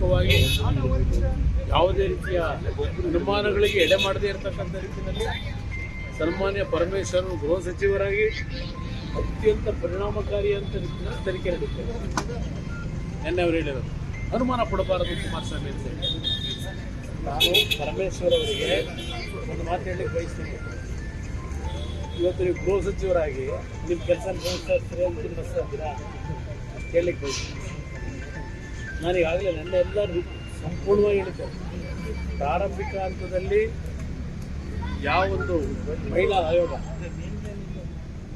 ಪ್ರಾಮಾಣಿಕವಾಗಿ ಯಾವುದೇ ರೀತಿಯ ಅನುಮಾನಗಳಿಗೆ ಎಡೆ ಮಾಡದೇ ಇರತಕ್ಕಂಥ ರೀತಿಯಲ್ಲಿ ಸನ್ಮಾನ್ಯ ಪರಮೇಶ್ವರ್ ಗೃಹ ಸಚಿವರಾಗಿ ಅತ್ಯಂತ ಪರಿಣಾಮಕಾರಿ ಅಂತ ರೀತಿಯಲ್ಲಿ ತನಿಖೆ ನಡೀತದೆ ನಿನ್ನೆ ಅವರು ಹೇಳಿದರು, ಅನುಮಾನ ಪಡಬಾರದು ಕುಮಾರಸ್ವಾಮಿ ಅಂತ. ನಾನು ಪರಮೇಶ್ವರ್ ಅವರಿಗೆ ಒಂದು ಮಾತು ಹೇಳಲಿಕ್ಕೆ ಬಯಸ್ತೀನಿ. ಇವತ್ತು ನೀವು ಗೃಹ ಸಚಿವರಾಗಿ ನಿಮ್ಮ ಕೆಲಸ ಅಂತ ಕೇಳಲಿಕ್ಕೆ ಬಯಸ್ತೀನಿ. ನಾನೀಗಾಗಲೇ ನನ್ನ ಎಲ್ಲ ಸಂಪೂರ್ಣವಾಗಿ ಹೇಳಿದ್ದೆ ಪ್ರಾರಂಭಿಕ ಹಂತದಲ್ಲಿ ಯಾವೊಂದು ಮಹಿಳಾ ಆಯೋಗ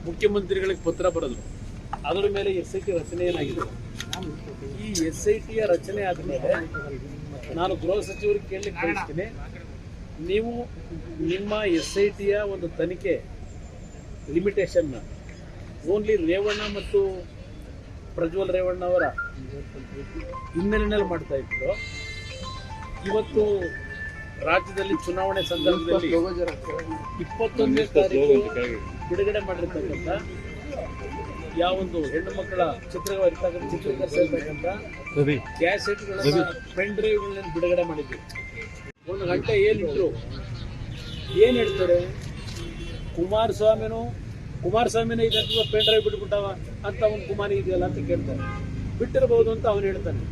ಮುಖ್ಯಮಂತ್ರಿಗಳಿಗೆ ಪತ್ರ ಬರೆದ್ರು. ಅದರ ಮೇಲೆ ಎಸ್ ಐ ಟಿ ರಚನೆ ಏನಾಗಿದೆ ಈ ಎಸ್ ಐ ಟಿಯ ರಚನೆ ಆದ ಮೇಲೆ ನಾನು ಗೃಹ ಸಚಿವರಿಗೆ ಕೇಳಲಿಕ್ಕೆ ಬಯಸ್ತೀನಿ. ನೀವು ನಿಮ್ಮ ಎಸ್ ಐ ಟಿಯ ಒಂದು ತನಿಖೆ ಲಿಮಿಟೇಷನ್ನ ಓನ್ಲಿ ರೇವಣ್ಣ ಮತ್ತು ಪ್ರಜ್ವಲ್ ರೇವಣ್ಣ ಅವರ ಹಿನ್ನೆಲೆಯಲ್ಲಿ ಮಾಡ್ತಾ ಇದ್ರು. ಇವತ್ತು ರಾಜ್ಯದಲ್ಲಿ ಚುನಾವಣೆ ಸಂದರ್ಭದಲ್ಲಿ ಇಪ್ಪತ್ತೊಂದನೇ ತಾರೀಕು ಬಿಡುಗಡೆ ಮಾಡಿರ್ತಕ್ಕಂಥ ಯಾವೊಂದು ಹೆಣ್ಣು ಮಕ್ಕಳ ಚಿತ್ರಗಳಿರ್ತಕ್ಕಂಥ ಚಿತ್ರೀಕರಿಸಿರ್ತಕ್ಕಂಥ ಕ್ಯಾಸೆಟ್ಗಳನ್ನ ಪೆನ್ ಡ್ರೈವ್ಗಳನ್ನ ಬಿಡುಗಡೆ ಮಾಡಿದ್ವಿ. ಒಂದು ಗಂಟೆ ಏನಿದ್ರು ಏನು ಹೇಳ್ತಾರೆ? ಕುಮಾರಸ್ವಾಮಿನೂ ಕುಮಾರಸ್ವಾಮಿನೇ ಅಥವಾ ಪೆನ್ ಡ್ರೈವ್ ಬಿಟ್ಬಿಟ್ಟವ ಅಂತ ಅವನು ಕುಮಾರಿ ಇದೆಯಲ್ಲ ಅಂತ ಕೇಳ್ತಾನೆ ಬಿಟ್ಟಿರಬಹುದು ಅಂತ ಅವನು ಹೇಳ್ತಾನೆ.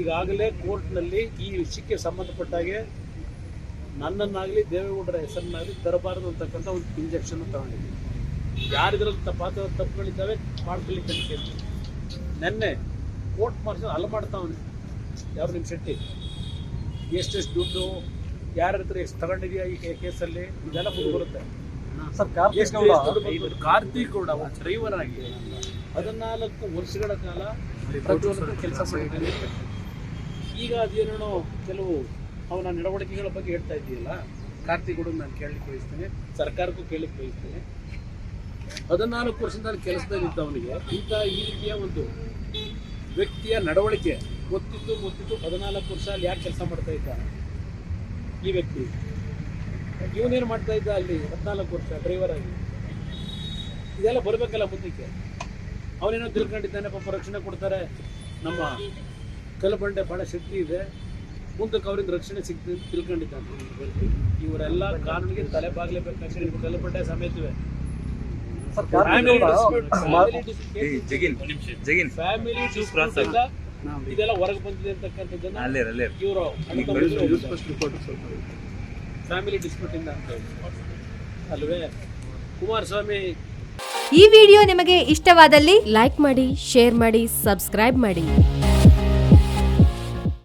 ಈಗಾಗಲೇ ಕೋರ್ಟ್ನಲ್ಲಿ ಈ ವಿಷಯಕ್ಕೆ ಸಂಬಂಧಪಟ್ಟಾಗೆ ನನ್ನನ್ನಾಗಲಿ ದೇವೇಗೌಡರ ಹೆಸರನ್ನಾಗಲಿ ತರಬಾರದು ಅಂತಕ್ಕಂಥ ಒಂದು ಇಂಜೆಕ್ಷನ್ ತಗೊಂಡಿದ್ದೀನಿ ಯಾರಿದ್ರಲ್ಲಿ ತಪ್ಪಾದ ತಪ್ಪುಗಳಿದ್ದಾವೆ ಮಾಡ್ಕೊಳ್ಳಿ ಅಂತ ಕೇಳ್ತೀನಿ. ನೆನ್ನೆ ಕೋರ್ಟ್ ಮಾರ್ಷಲ್ ಅಲ್ಲ ಮಾಡ್ತಾವನೆ. ಯಾರು ನಿಮ್ಮ ಶೆಟ್ಟಿ? ಎಷ್ಟೆಷ್ಟು ದುಡ್ಡು, ಯಾರ ಹತ್ರ ಎಷ್ಟು ತಗೊಂಡಿದೆಯಾ ಈ ಕೇಸಲ್ಲಿ ಇದೆಲ್ಲ ಮುಂದೆ ಬರುತ್ತೆ ಸರ್ ಕೂಡ? ಕಾರ್ತಿಕ್ ಗೌಡ ಡ್ರೈವರ್ ಆಗಿ ಹದಿನಾಲ್ಕು ವರ್ಷಗಳ ಕಾಲ ಕೆಲಸ ಮಾಡಿದ್ದಾನೆ. ಈಗ ಅದೇನೇನೋ ಕೆಲವು ಅವನ ನಡವಳಿಕೆಗಳ ಬಗ್ಗೆ ಹೇಳ್ತಾ ಇದೆಯಲ್ಲ ಕಾರ್ತಿಕ್ ಗೌಡ ನಾನು ಕೇಳಲಿಕ್ಕೆ ಬಯಸ್ತೇನೆ ಸರ್ಕಾರಕ್ಕೂ ಕೇಳಲಿಕ್ಕೆ ಬಯಸ್ತೇನೆ. ಹದಿನಾಲ್ಕು ವರ್ಷದಿಂದ ಕೆಲಸದಲ್ಲಿ ಇದ್ದವನಿಗೆ ಇಂಥ ಈ ರೀತಿಯ ಒಂದು ವ್ಯಕ್ತಿಯ ನಡವಳಿಕೆ ಗೊತ್ತಿದ್ದು ಗೊತ್ತಿದ್ದು ಹದಿನಾಲ್ಕು ವರ್ಷ ಅಲ್ಲಿ ಯಾಕೆ ಕೆಲಸ ಮಾಡ್ತಾ ಇದ್ದ ಈ ವ್ಯಕ್ತಿ. ಇವನೇನು ಮಾಡ್ತಾ ಇದ್ದ ಅಲ್ಲಿ ಹದಿನಾಲ್ಕು ವರ್ಷ ಡ್ರೈವರ್ ಆಗಿ? ಇದೆಲ್ಲ ಬರಬೇಕಲ್ಲ ಮುಂದಕ್ಕೆ. ಅವನೇನೋ ತಿಳ್ಕೊಂಡಿದ್ದಾನೆ ಪಾಪ ರಕ್ಷಣೆ ಕೊಡ್ತಾರೆ. ನಮ್ಮ ಕಲ್ಬಂಡೆ ಬಹಳ ಶಕ್ತಿ ಇದೆ. ಮುಂದಕ್ಕೆ ಅವರಿಂದ ರಕ್ಷಣೆ ಸಿಗ್ತದೆ ತಿಳ್ಕೊಂಡಿದ್ದಾನೆ. ಇವರೆಲ್ಲ ಕಾನೂನಿಗೆ ತಲೆ ಬಾಗ್ಲೇಬೇಕು ಕಲ್ಬಂಡೆ ಸಮೇತವೇ. Sir family Jagan Jagan family ಇದೆಲ್ಲ ಹೊರಗೆ ಬಂದಿದೆ ಅಂತಕ್ಕಂಥದ್ದನ್ನ ಅಲ್ಲೇ ಅಲ್ಲೇ ಇವರು ಫ್ಯಾಮಿಲಿ ಡಿಸ್ಪ್ಯೂಟ್ ಇಂದ ಅಂತ ಹೇಳಿ ಅಲ್ವೇ? ಕುಮಾರಸ್ವಾಮಿ. ಈ ವಿಡಿಯೋ ನಿಮಗೆ ಇಷ್ಟವಾದಲ್ಲಿ ಲೈಕ್ ಮಾಡಿ, ಶೇರ್ ಮಾಡಿ, ಸಬ್ಸ್ಕ್ರೈಬ್ ಮಾಡಿ.